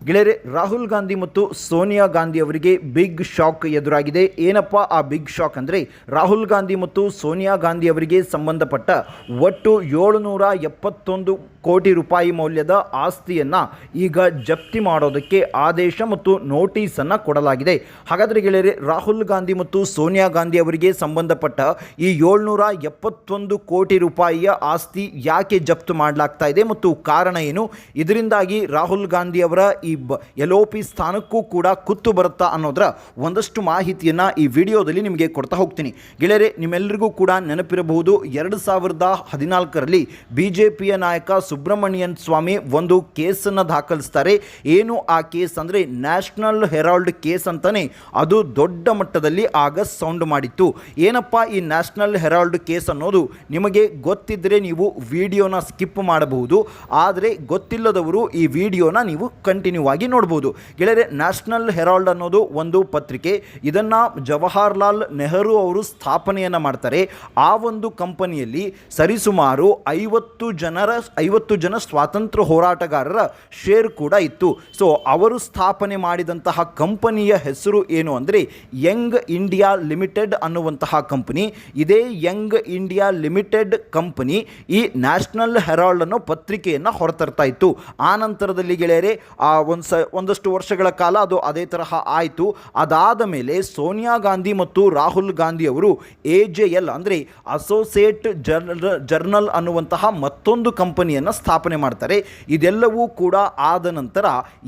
ಗೆಳೆಯರೆ, ರಾಹುಲ್ ಗಾಂಧಿ ಮತ್ತು ಸೋನಿಯಾ ಗಾಂಧಿ ಅವರಿಗೆ ಬಿಗ್ ಶಾಕ್ ಎದುರಾಗಿದೆ. ಏನಪ್ಪ ಆ ಬಿಗ್ ಶಾಕ್ ಅಂದರೆ? ರಾಹುಲ್ ಗಾಂಧಿ ಮತ್ತು ಸೋನಿಯಾ ಗಾಂಧಿ ಅವರಿಗೆ ಸಂಬಂಧಪಟ್ಟ ಒಟ್ಟು ಏಳುನೂರ ಎಪ್ಪತ್ತೊಂದು ಕೋಟಿ ರೂಪಾಯಿ ಮೌಲ್ಯದ ಆಸ್ತಿಯನ್ನು ಈಗ ಜಪ್ತಿ ಮಾಡೋದಕ್ಕೆ ಆದೇಶ ಮತ್ತು ನೋಟಿಸನ್ನು ಕೊಡಲಾಗಿದೆ. ಹಾಗಾದರೆ ಗೆಳೆಯರೆ, ರಾಹುಲ್ ಗಾಂಧಿ ಮತ್ತು ಸೋನಿಯಾ ಗಾಂಧಿ ಅವರಿಗೆ ಸಂಬಂಧಪಟ್ಟ ಈ ಏಳ್ನೂರ ಎಪ್ಪತ್ತೊಂದು ಕೋಟಿ ರೂಪಾಯಿಯ ಆಸ್ತಿ ಯಾಕೆ ಜಪ್ತು ಮಾಡಲಾಗ್ತಾ ಇದೆ ಮತ್ತು ಕಾರಣ ಏನು? ಇದರಿಂದಾಗಿ ರಾಹುಲ್ ಗಾಂಧಿ ಅವರ ಈ ಬ ಎಲ್ ಒ ಪಿ ಸ್ಥಾನಕ್ಕೂ ಕೂಡ ಕುತ್ತು ಬರುತ್ತಾ ಅನ್ನೋದರ ಒಂದಷ್ಟು ಮಾಹಿತಿಯನ್ನು ಈ ವಿಡಿಯೋದಲ್ಲಿ ನಿಮಗೆ ಕೊಡ್ತಾ ಹೋಗ್ತೀನಿ. ಗೆಳೆಯರೆ ನಿಮ್ಮೆಲ್ಲರಿಗೂ ಕೂಡ ನೆನಪಿರಬಹುದು, ಎರಡು ಸಾವಿರದ ಹದಿನಾಲ್ಕರಲ್ಲಿ ಬಿ ಜೆ ಪಿಯ ನಾಯಕ ಸುಬ್ರಹ್ಮಣ್ಯನ್ ಸ್ವಾಮಿ ಒಂದು ಕೇಸನ್ನು ದಾಖಲಿಸ್ತಾರೆ. ಏನು ಆ ಕೇಸ್ ಅಂದರೆ ನ್ಯಾಷನಲ್ ಹೆರಾಲ್ಡ್ ಕೇಸ್ ಅಂತಲೇ ಅದು ದೊಡ್ಡ ಮಟ್ಟದಲ್ಲಿ ಆಗ ಸೌಂಡ್ ಮಾಡಿತ್ತು. ಏನಪ್ಪ ಈ ನ್ಯಾಷನಲ್ ಹೆರಾಲ್ಡ್ ಕೇಸ್ ಅನ್ನೋದು? ನಿಮಗೆ ಗೊತ್ತಿದ್ದರೆ ನೀವು ವಿಡಿಯೋನ ಸ್ಕಿಪ್ ಮಾಡಬಹುದು. ಆದರೆ ಗೊತ್ತಿಲ್ಲದವರು ಈ ವಿಡಿಯೋನ ನೀವು ಕಂಟಿನ್ಯೂ ಆಗಿ ನೋಡ್ಬೋದು. ಗೆಳೆಯರೆ ನ್ಯಾಷನಲ್ ಹೆರಾಲ್ಡ್ ಅನ್ನೋದು ಒಂದು ಪತ್ರಿಕೆ. ಇದನ್ನು ಜವಾಹರ್ಲಾಲ್ ನೆಹರು ಅವರು ಸ್ಥಾಪನೆಯನ್ನು ಮಾಡ್ತಾರೆ. ಆ ಒಂದು ಕಂಪನಿಯಲ್ಲಿ ಸರಿಸುಮಾರು ಐವತ್ತು ಜನರ, ಐವತ್ತು ಜನ ಸ್ವಾತಂತ್ರ್ಯ ಹೋರಾಟಗಾರರ ಶೇರ್ ಕೂಡ ಇತ್ತು. ಸೊ ಅವರು ಸ್ಥಾಪನೆ ಮಾಡಿದಂತಹ ಕಂಪನಿಯ ಹೆಸರು ಏನು ಅಂದರೆ ಯಂಗ್ ಇಂಡಿಯಾ ಲಿಮಿಟೆಡ್ ಅನ್ನುವಂತಹ ಕಂಪನಿ. ಇದೇ ಯಂಗ್ ಇಂಡಿಯಾ ಲಿಮಿಟೆಡ್ ಕಂಪನಿ ಈ ನ್ಯಾಷನಲ್ ಹೆರಾಲ್ಡ್ ಅನ್ನೋ ಪತ್ರಿಕೆಯನ್ನು ಹೊರತರ್ತಾ ಇತ್ತು. ಆ ನಂತರದಲ್ಲಿ ಗೆಳೆಯರೆ, ಆ ಒಂದು ಸ, ಒಂದಷ್ಟು ವರ್ಷಗಳ ಕಾಲ ಅದು ಅದೇ ತರಹ ಆಯಿತು. ಅದಾದ ಮೇಲೆ ಸೋನಿಯಾ ಗಾಂಧಿ ಮತ್ತು ರಾಹುಲ್ ಗಾಂಧಿ ಅವರು ಎ ಜೆ ಎಲ್ ಅಂದರೆ ಅಸೋಸಿಯೇಟ್ ಜರ್ನಲ್ ಜರ್ನಲ್ ಅನ್ನುವಂತಹ ಮತ್ತೊಂದು ಕಂಪನಿಯನ್ನು ಸ್ಥಾಪನೆ ಮಾಡ್ತಾರೆ. ಇದೆಲ್ಲವೂ ಕೂಡ ಆದ ನಂತರ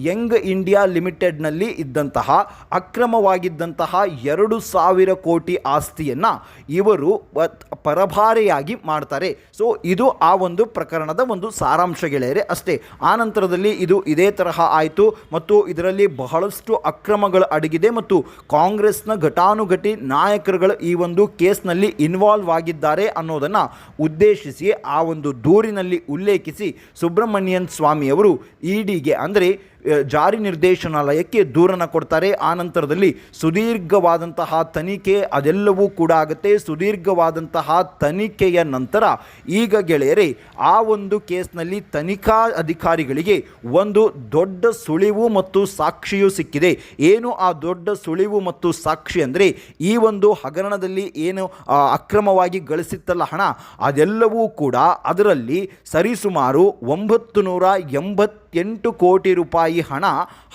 ಯಂಗ್ ಇಂಡಿಯಾ ಲಿಮಿಟೆಡ್ನಲ್ಲಿ ಇದ್ದಂತಹ, ಅಕ್ರಮವಾಗಿದ್ದಂತಹ ಎರಡು ಸಾವಿರ ಕೋಟಿ ಆಸ್ತಿಯನ್ನು ಇವರು ಪರಭಾರೆಯಾಗಿ ಮಾಡ್ತಾರೆ. ಸೊ, ಇದು ಆ ಒಂದು ಪ್ರಕರಣದ ಒಂದು ಸಾರಾಂಶ ಗೆಳೆಯರೆ ಅಷ್ಟೇ. ಆ ನಂತರದಲ್ಲಿ ಇದು ಇದೇ ತರಹ ಆಯಿತು. ಮತ್ತು ಇದರಲ್ಲಿ ಬಹಳಷ್ಟು ಅಕ್ರಮಗಳು ಅಡಗಿದೆ ಮತ್ತು ಕಾಂಗ್ರೆಸ್ನ ಘಟಾನುಘಟಿ ನಾಯಕರುಗಳು ಈ ಒಂದು ಕೇಸ್ನಲ್ಲಿ ಇನ್ವಾಲ್ವ್ ಆಗಿದ್ದಾರೆ ಅನ್ನೋದನ್ನು ಉದ್ದೇಶಿಸಿ ಆ ಒಂದು ದೂರಿನಲ್ಲಿ ಉಲ್ಲೇಖಿಸಿ ಸುಬ್ರಹ್ಮಣ್ಯನ್ ಸ್ವಾಮಿಯವರು ಇಡಿಗೆ, ಅಂದರೆ ಜಾರಿ ನಿರ್ದೇಶನಾಲಯಕ್ಕೆ ದೂರನ್ನು ಕೊಡ್ತಾರೆ. ಆ ನಂತರದಲ್ಲಿ ಸುದೀರ್ಘವಾದಂತಹ ತನಿಖೆ ಅದೆಲ್ಲವೂ ಕೂಡ ಆಗುತ್ತೆ. ಸುದೀರ್ಘವಾದಂತಹ ತನಿಖೆಯ ನಂತರ ಈಗ ಗೆಳೆಯರೇ, ಆ ಒಂದು ಕೇಸ್ನಲ್ಲಿ ತನಿಖಾ ಅಧಿಕಾರಿಗಳಿಗೆ ಒಂದು ದೊಡ್ಡ ಸುಳಿವು ಮತ್ತು ಸಾಕ್ಷಿಯೂ ಸಿಕ್ಕಿದೆ. ಏನು ಆ ದೊಡ್ಡ ಸುಳಿವು ಮತ್ತು ಸಾಕ್ಷಿ ಅಂದರೆ, ಈ ಒಂದು ಹಗರಣದಲ್ಲಿ ಏನು ಅಕ್ರಮವಾಗಿ ಗಳಿಸಿತ್ತಲ್ಲ ಹಣ, ಅದೆಲ್ಲವೂ ಕೂಡ ಅದರಲ್ಲಿ ಸರಿಸುಮಾರು ಒಂಬತ್ತು ನೂರ ಎಂಬತ್ತೆಂಟು ಕೋಟಿ ರೂಪಾಯಿ ಹಣ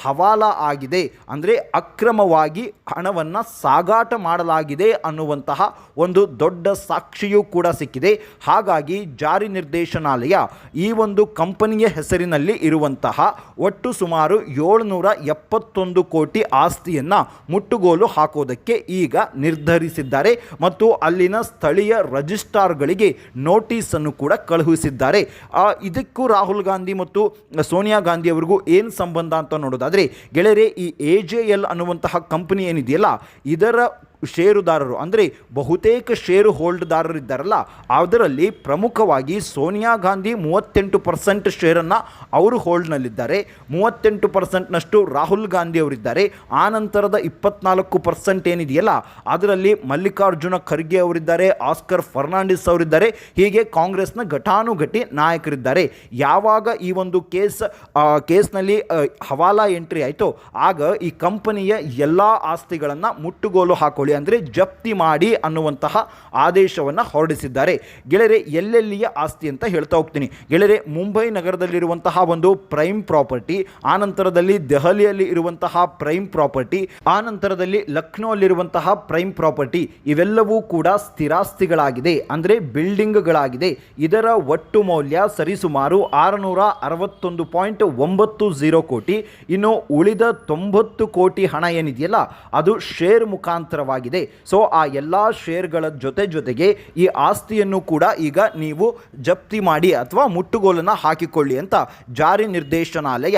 ಹವಾಲ ಆಗಿದೆ. ಅಂದರೆ ಅಕ್ರಮವಾಗಿ ಹಣವನ್ನು ಸಾಗಾಟ ಮಾಡಲಾಗಿದೆ ಅನ್ನುವಂತಹ ಒಂದು ದೊಡ್ಡ ಸಾಕ್ಷಿಯೂ ಕೂಡ ಸಿಕ್ಕಿದೆ. ಹಾಗಾಗಿ ಜಾರಿ ನಿರ್ದೇಶನಾಲಯ ಈ ಒಂದು ಕಂಪನಿಯ ಹೆಸರಿನಲ್ಲಿ ಇರುವಂತಹ ಒಟ್ಟು ಸುಮಾರು ಏಳುನೂರ ಎಪ್ಪತ್ತೊಂದು ಕೋಟಿ ಆಸ್ತಿಯನ್ನು ಮುಟ್ಟುಗೋಲು ಹಾಕೋದಕ್ಕೆ ಈಗ ನಿರ್ಧರಿಸಿದ್ದಾರೆ ಮತ್ತು ಅಲ್ಲಿನ ಸ್ಥಳೀಯ ರಜಿಸ್ಟ್ರಾರ್ಗಳಿಗೆ ನೋಟಿಸನ್ನು ಕೂಡ ಕಳುಹಿಸಿದ್ದಾರೆ. ಇದಕ್ಕೂ ರಾಹುಲ್ ಗಾಂಧಿ ಮತ್ತು ಗಾಂಧಿ ಅವರಿಗೂ ಏನು ಸಂಬಂಧ ಅಂತ ನೋಡೋದಾದರೆ ಗೆಳೆಯರೆ, ಈ ಎ ಜೆ ಎಲ್ ಅನ್ನುವಂತಹ ಕಂಪನಿ ಏನಿದೆಯಲ್ಲ, ಇದರ ಷೇರುದಾರರು. ಅಂದರೆ ಬಹುತೇಕ ಷೇರು ಹೋಲ್ಡ್ದಾರರು ಇದ್ದಾರಲ್ಲ, ಅದರಲ್ಲಿ ಪ್ರಮುಖವಾಗಿ ಸೋನಿಯಾ ಗಾಂಧಿ ಮೂವತ್ತೆಂಟು ಪರ್ಸೆಂಟ್ ಷೇರನ್ನು ಅವರು ಹೋಲ್ಡ್ನಲ್ಲಿದ್ದಾರೆ. ಮೂವತ್ತೆಂಟು ಪರ್ಸೆಂಟ್ನಷ್ಟು ರಾಹುಲ್ ಗಾಂಧಿ ಅವರಿದ್ದಾರೆ. ಆ ನಂತರದ ಇಪ್ಪತ್ನಾಲ್ಕು ಪರ್ಸೆಂಟ್ ಏನಿದೆಯಲ್ಲ, ಅದರಲ್ಲಿ ಮಲ್ಲಿಕಾರ್ಜುನ ಖರ್ಗೆ ಅವರಿದ್ದಾರೆ, ಆಸ್ಕರ್ ಫರ್ನಾಂಡಿಸ್ ಅವರಿದ್ದಾರೆ. ಹೀಗೆ ಕಾಂಗ್ರೆಸ್ನ ಘಟಾನುಘಟಿ ನಾಯಕರಿದ್ದಾರೆ. ಯಾವಾಗ ಈ ಒಂದು ಕೇಸ್ ಕೇಸ್ನಲ್ಲಿ ಹವಾಲಾ ಎಂಟ್ರಿ ಆಯಿತು, ಆಗ ಈ ಕಂಪನಿಯ ಎಲ್ಲ ಆಸ್ತಿಗಳನ್ನು ಮುಟ್ಟುಗೋಲು ಹಾಕೊಳ್ಳಿ. ಅಂದರೆ ಜಪ್ತಿ ಮಾಡಿ ಅನ್ನುವಂತಹ ಆದೇಶವನ್ನು ಹೊರಡಿಸಿದ್ದಾರೆ. ಗೆಳೆಯರೆ, ಎಲ್ಲೆಲ್ಲಿಯ ಆಸ್ತಿ ಅಂತ ಹೇಳ್ತಾ ಹೋಗ್ತೀನಿ. ಗೆಳೆರೆ ಮುಂಬೈ ನಗರದಲ್ಲಿರುವಂತಹ ಒಂದು ಪ್ರೈಮ್ ಪ್ರಾಪರ್ಟಿ, ಆ ನಂತರದಲ್ಲಿ ದೆಹಲಿಯಲ್ಲಿ ಇರುವಂತಹ ಪ್ರೈಮ್ ಪ್ರಾಪರ್ಟಿ, ಆ ನಂತರದಲ್ಲಿ ಲಕ್ನೋ ಅಲ್ಲಿರುವಂತಹ ಪ್ರೈಮ್ ಪ್ರಾಪರ್ಟಿ, ಇವೆಲ್ಲವೂ ಕೂಡ ಸ್ಥಿರಾಸ್ತಿಗಳಾಗಿದೆ. ಅಂದರೆ ಬಿಲ್ಡಿಂಗ್ಗಳಾಗಿದೆ. ಇದರ ಒಟ್ಟು ಮೌಲ್ಯ ಸರಿಸುಮಾರು ಆರುನೂರ ಅರವತ್ತೊಂದು ಪಾಯಿಂಟ್ ಒಂಬತ್ತು ಝೀರೋ ಕೋಟಿ. ಇನ್ನು ಉಳಿದ ತೊಂಬತ್ತು ಕೋಟಿ ಹಣ ಏನಿದೆಯಲ್ಲ, ಅದು ಶೇರ್ ಮುಖಾಂತರವಾಗಿದೆ ಸೊ ಆ ಎಲ್ಲ ಶೇರ್ಗಳ ಜೊತೆ ಜೊತೆಗೆ ಈ ಆಸ್ತಿಯನ್ನು ಕೂಡ ಈಗ ನೀವು ಜಪ್ತಿ ಮಾಡಿ ಅಥವಾ ಮುಟ್ಟುಗೋಲನ್ನು ಹಾಕಿಕೊಳ್ಳಿ ಅಂತ ಜಾರಿ ನಿರ್ದೇಶನಾಲಯ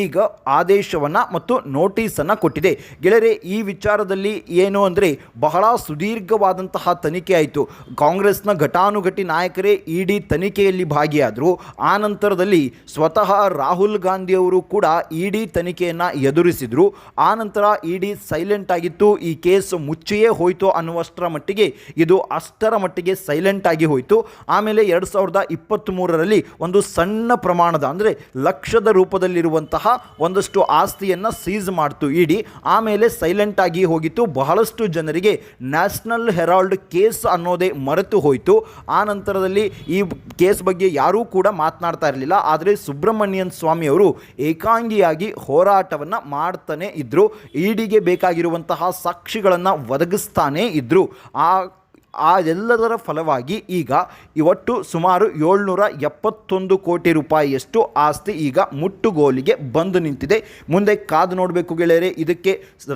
ಈಗ ಆದೇಶವನ್ನು ಮತ್ತು ನೋಟಿಸನ್ನು ಕೊಟ್ಟಿದೆ. ಗೆಳೆಯರೆ, ಈ ವಿಚಾರದಲ್ಲಿ ಏನು ಅಂದರೆ ಬಹಳ ಸುದೀರ್ಘವಾದಂತಹ ತನಿಖೆ ಆಯಿತು. ಕಾಂಗ್ರೆಸ್ನ ಘಟಾನುಘಟಿ ನಾಯಕರೇ ಇಡಿ ತನಿಖೆಯಲ್ಲಿ ಭಾಗಿಯಾದರು. ಆ ನಂತರದಲ್ಲಿ ಸ್ವತಃ ರಾಹುಲ್ ಗಾಂಧಿಯವರು ಕೂಡ ಇಡಿ ತನಿಖೆಯನ್ನು ಎದುರಿಸಿದರು. ಆ ನಂತರ ಇಡಿ ಸೈಲೆಂಟ್ ಆಗಿತ್ತು. ಈ ಕೇಸ್ ಮುಚ್ಚಿಯೇ ಹೋಯಿತು ಅನ್ನುವಷ್ಟರ ಮಟ್ಟಿಗೆ ಇದು ಅಷ್ಟರ ಮಟ್ಟಿಗೆ ಸೈಲೆಂಟ್ ಆಗಿ ಹೋಯಿತು. ಆಮೇಲೆ ಎರಡು ಸಾವಿರದ ಇಪ್ಪತ್ತ್ಮೂರರಲ್ಲಿ ಒಂದು ಸಣ್ಣ ಪ್ರಮಾಣದ ಅಂದರೆ ಲಕ್ಷದ ರೂಪದಲ್ಲಿರುವಂತಹ ಒಂದಷ್ಟು ಆಸ್ತಿಯನ್ನು ಸೀಸ್ ಮಾಡ್ತು ಇಡಿ ಆಮೇಲೆ ಸೈಲೆಂಟ್ ಆಗಿ ಹೋಗಿತ್ತು. ಬಹಳಷ್ಟು ಜನರಿಗೆ ನ್ಯಾಷನಲ್ ಹೆರಾಲ್ಡ್ ಕೇಸ್ ಅನ್ನೋದೇ ಮರೆತು ಹೋಯಿತು. ಆ ನಂತರದಲ್ಲಿ ಈ ಕೇಸ್ ಬಗ್ಗೆ ಯಾರೂ ಕೂಡ ಮಾತನಾಡ್ತಾ ಇರಲಿಲ್ಲ. ಆದರೆ ಸುಬ್ರಹ್ಮಣ್ಯನ್ ಸ್ವಾಮಿ ಅವರು ಏಕಾಂಗಿಯಾಗಿ ಹೋರಾಟವನ್ನು ಮಾಡ್ತಾನೆ ಇದ್ದರು ಇಡಿಗೆ ಬೇಕಾಗಿರುವಂತಹ ಸಾಕ್ಷಿಗಳನ್ನು ಒದಗಿಸ್ತಾನೇ ಇದ್ದರು ಆ ಆ ಎಲ್ಲದರ ಫಲವಾಗಿ ಈಗ ಇವತ್ತು ಸುಮಾರು ಏಳ್ನೂರ ಎಪ್ಪತ್ತೊಂದು ಕೋಟಿ ರೂಪಾಯಿಯಷ್ಟು ಆಸ್ತಿ ಈಗ ಮುಟ್ಟುಗೋಲಿಗೆ ಬಂದು ನಿಂತಿದೆ. ಮುಂದೆ ಕಾದು ನೋಡಬೇಕು ಗೆಳೆಯರೆ, ಇದಕ್ಕೆ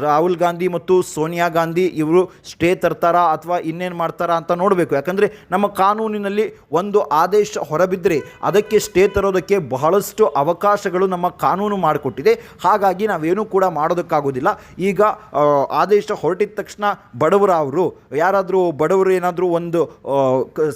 ರಾಹುಲ್ ಗಾಂಧಿ ಮತ್ತು ಸೋನಿಯಾ ಗಾಂಧಿ ಇವರು ಸ್ಟೇ ತರ್ತಾರಾ ಅಥವಾ ಇನ್ನೇನು ಮಾಡ್ತಾರಾ ಅಂತ ನೋಡಬೇಕು. ಯಾಕಂದರೆ ನಮ್ಮ ಕಾನೂನಿನಲ್ಲಿ ಒಂದು ಆದೇಶ ಹೊರಬಿದ್ದರೆ ಅದಕ್ಕೆ ಸ್ಟೇ ತರೋದಕ್ಕೆ ಬಹಳಷ್ಟು ಅವಕಾಶಗಳು ನಮ್ಮ ಕಾನೂನು ಮಾಡಿಕೊಟ್ಟಿದೆ. ಹಾಗಾಗಿ ನಾವೇನೂ ಕೂಡ ಮಾಡೋದಕ್ಕಾಗೋದಿಲ್ಲ. ಈಗ ಆದೇಶ ಹೊರಟಿದ ತಕ್ಷಣ ಬಡವರ ಅವರು, ಯಾರಾದರೂ ಬಡವರು ಏನಾದರೂ ಒಂದು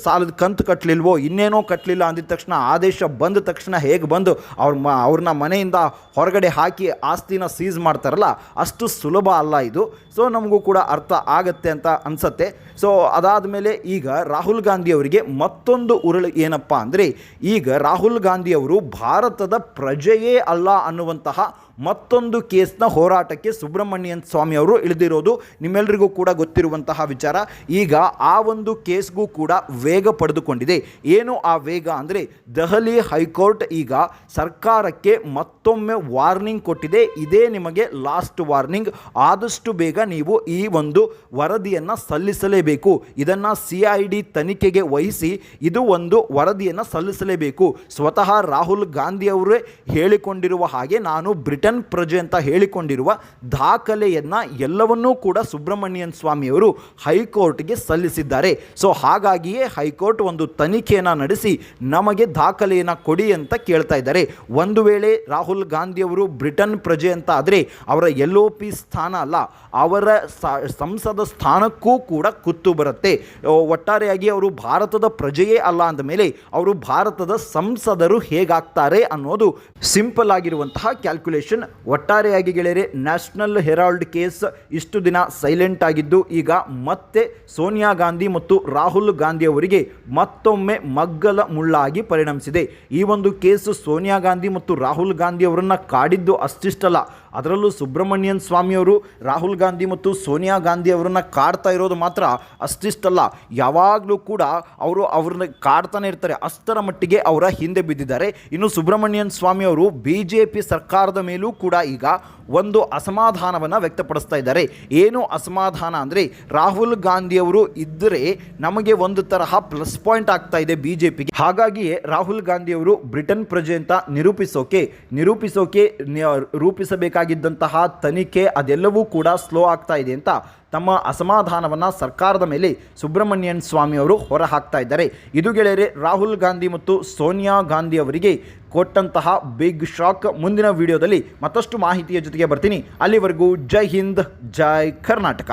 ಸಾಲದ ಕಂತು ಕಟ್ಟಲಿಲ್ವೋ ಇನ್ನೇನೋ ಕಟ್ಟಲಿಲ್ಲ ಅಂದಿದ ತಕ್ಷಣ ಆದೇಶ ಬಂದ ತಕ್ಷಣ ಹೇಗೆ ಬಂದು ಅವ್ರ ಮ ಅವ್ರನ್ನ ಮನೆಯಿಂದ ಹೊರಗಡೆ ಹಾಕಿ ಆಸ್ತಿನ ಸೀಸ್ ಮಾಡ್ತಾರಲ್ಲ, ಅಷ್ಟು ಸುಲಭ ಅಲ್ಲ ಇದು. ಸೊ, ನಮಗೂ ಕೂಡ ಅರ್ಥ ಆಗತ್ತೆ ಅಂತ ಅನಿಸತ್ತೆ. ಸೊ ಅದಾದ ಮೇಲೆ ಈಗ ರಾಹುಲ್ ಗಾಂಧಿ ಅವರಿಗೆ ಮತ್ತೊಂದು ಉರುಳು ಏನಪ್ಪ ಅಂದರೆ, ಈಗ ರಾಹುಲ್ ಗಾಂಧಿ ಅವರು ಭಾರತದ ಪ್ರಜೆಯೇ ಅಲ್ಲ ಅನ್ನುವಂತಹ ಮತ್ತೊಂದು ಕೇಸ್ನ ಹೋರಾಟಕ್ಕೆ ಸುಬ್ರಹ್ಮಣ್ಯನ್ ಸ್ವಾಮಿ ಅವರು ಇಳಿದಿರೋದು ನಿಮ್ಮೆಲ್ಲರಿಗೂ ಕೂಡ ಗೊತ್ತಿರುವಂತಹ ವಿಚಾರ. ಈಗ ಆ ಒಂದು ಕೇಸ್ಗೂ ಕೂಡ ವೇಗ ಪಡೆದುಕೊಂಡಿದೆ. ಏನು ಆ ವೇಗ ಅಂದರೆ ದೆಹಲಿ ಹೈಕೋರ್ಟ್ ಈಗ ಸರ್ಕಾರಕ್ಕೆ ಮತ್ತೊಮ್ಮೆ ವಾರ್ನಿಂಗ್ ಕೊಟ್ಟಿದೆ. ಇದೇ ನಿಮಗೆ ಲಾಸ್ಟ್ ವಾರ್ನಿಂಗ್. ಆದಷ್ಟು ಬೇಗ ನೀವು ಈ ಒಂದು ವರದಿಯನ್ನು ಸಲ್ಲಿಸಲೇಬೇಕು. ಇದನ್ನು ಸಿ ಐ ಡಿ ತನಿಖೆಗೆ ವಹಿಸಿ ಇದು ಒಂದು ವರದಿಯನ್ನು ಸಲ್ಲಿಸಲೇಬೇಕು. ಸ್ವತಃ ರಾಹುಲ್ ಗಾಂಧಿ ಅವರೇ ಹೇಳಿಕೊಂಡಿರುವ ಹಾಗೆ ನಾನು ಬ್ರಿಟನ್ ಪ್ರಜೆ ಅಂತ ಹೇಳಿಕೊಂಡಿರುವ ದಾಖಲೆಯನ್ನು ಎಲ್ಲವನ್ನೂ ಕೂಡ ಸುಬ್ರಹ್ಮಣ್ಯನ್ ಸ್ವಾಮಿಯವರು ಹೈಕೋರ್ಟ್ಗೆ ಸಲ್ಲಿಸಿದ್ದಾರೆ. ಸೊ ಹಾಗಾಗಿಯೇ ಹೈಕೋರ್ಟ್ ಒಂದು ತನಿಖೆಯನ್ನು ನಡೆಸಿ ನಮಗೆ ದಾಖಲೆಯನ್ನು ಕೊಡಿ ಅಂತ ಕೇಳ್ತಾ ಇದ್ದಾರೆ. ಒಂದು ವೇಳೆ ರಾಹುಲ್ ಗಾಂಧಿಯವರು ಬ್ರಿಟನ್ ಪ್ರಜೆ ಅಂತ ಆದರೆ ಅವರ ಎಲ್ ಒ ಪಿ ಸ್ಥಾನ ಅಲ್ಲ, ಅವರ ಸಂಸದ ಸ್ಥಾನಕ್ಕೂ ಕೂಡ ಕುತ್ತು ಬರುತ್ತೆ. ಒಟ್ಟಾರೆಯಾಗಿ ಅವರು ಭಾರತದ ಪ್ರಜೆಯೇ ಅಲ್ಲ ಅಂದ ಮೇಲೆ ಅವರು ಭಾರತದ ಸಂಸದರು ಹೇಗಾಗ್ತಾರೆ ಅನ್ನೋದು ಸಿಂಪಲ್ ಆಗಿರುವಂತಹ ಕ್ಯಾಲ್ಕುಲೇಷನ್ ಒಟ್ಟಾರೆಯಾಗಿ ಗೆಳೆಯರೆ, ನ್ಯಾಷನಲ್ ಹೆರಾಲ್ಡ್ ಕೇಸ್ ಇಷ್ಟು ದಿನ ಸೈಲೆಂಟ್ ಆಗಿದ್ದು, ಈಗ ಮತ್ತೆ ಸೋನಿಯಾ ಗಾಂಧಿ ಮತ್ತು ರಾಹುಲ್ ಗಾಂಧಿ ಅವರಿಗೆ ಮತ್ತೊಮ್ಮೆ ಮಗ್ಗಲ ಮುಳ್ಳಾಗಿ ಪರಿಣಮಿಸಿದೆ. ಈ ಒಂದು ಕೇಸ್ ಸೋನಿಯಾ ಗಾಂಧಿ ಮತ್ತು ರಾಹುಲ್ ಗಾಂಧಿ ಅವರನ್ನು ಕಾಡಿದ್ದು ಅಷ್ಟಿಷ್ಟಲ್ಲ. ಅದರಲ್ಲೂ ಸುಬ್ರಹ್ಮಣ್ಯನ್ ಸ್ವಾಮಿಯವರು, ರಾಹುಲ್ ಗಾಂಧಿ ಮತ್ತು ಸೋನಿಯಾ ಗಾಂಧಿ ಅವರನ್ನು ಕಾಡ್ತಾ ಇರೋದು ಮಾತ್ರ ಅಷ್ಟಿಷ್ಟಲ್ಲ ಯಾವಾಗಲೂ ಕೂಡ ಅವರು ಅವ್ರನ್ನ ಕಾಡ್ತಾನೆ ಇರ್ತಾರೆ. ಅಷ್ಟರ ಮಟ್ಟಿಗೆ ಅವರ ಹಿಂದೆ ಬಿದ್ದಿದ್ದಾರೆ. ಇನ್ನು ಸುಬ್ರಹ್ಮಣ್ಯನ್ ಸ್ವಾಮಿಯವರು ಬಿ ಜೆ ಪಿ ಸರ್ಕಾರದ ಮೇಲೂ ಕೂಡ ಈಗ ಒಂದು ಅಸಮಾಧಾನವನ್ನು ವ್ಯಕ್ತಪಡಿಸ್ತಾ ಇದ್ದಾರೆ. ಏನು ಅಸಮಾಧಾನ ಅಂದರೆ, ರಾಹುಲ್ ಗಾಂಧಿಯವರು ಇದ್ದರೆ ನಮಗೆ ಒಂದು ತರಹ ಪ್ಲಸ್ ಪಾಯಿಂಟ್ ಆಗ್ತಾ ಇದೆ ಬಿ ಜೆ ಪಿಗೆ ಹಾಗಾಗಿಯೇ ರಾಹುಲ್ ಗಾಂಧಿಯವರು ಬ್ರಿಟನ್ ಪ್ರಜೆ ಅಂತ ನಿರೂಪಿಸೋಕೆ ನಿರೂಪಿಸೋಕೆ, ನ- ರೂಪಿಸಬೇಕಾಗಿದ್ದಂತಹ ತನಿಖೆ ಅದೆಲ್ಲವೂ ಕೂಡ ಸ್ಲೋ ಆಗ್ತಾ ಇದೆ ಅಂತ ತಮ್ಮ ಅಸಮಾಧಾನವನ್ನು ಸರ್ಕಾರದ ಮೇಲೆ ಸುಬ್ರಹ್ಮಣ್ಯನ್ ಸ್ವಾಮಿ ಅವರು ಹೊರಹಾಕ್ತಾ ಇದ್ದಾರೆ. ಇದು ಗೆಳೆಯರೆ, ರಾಹುಲ್ ಗಾಂಧಿ ಮತ್ತು ಸೋನಿಯಾ ಗಾಂಧಿ ಅವರಿಗೆ ಕೊಟ್ಟಂತಹ ಬಿಗ್ ಶಾಕ್ ಮುಂದಿನ ವಿಡಿಯೋದಲ್ಲಿ ಮತ್ತಷ್ಟು ಮಾಹಿತಿಯ ಜೊತೆಗೆ ಬರ್ತೀನಿ. ಅಲ್ಲಿವರೆಗೂ ಜೈ ಹಿಂದ್, ಜೈ ಕರ್ನಾಟಕ.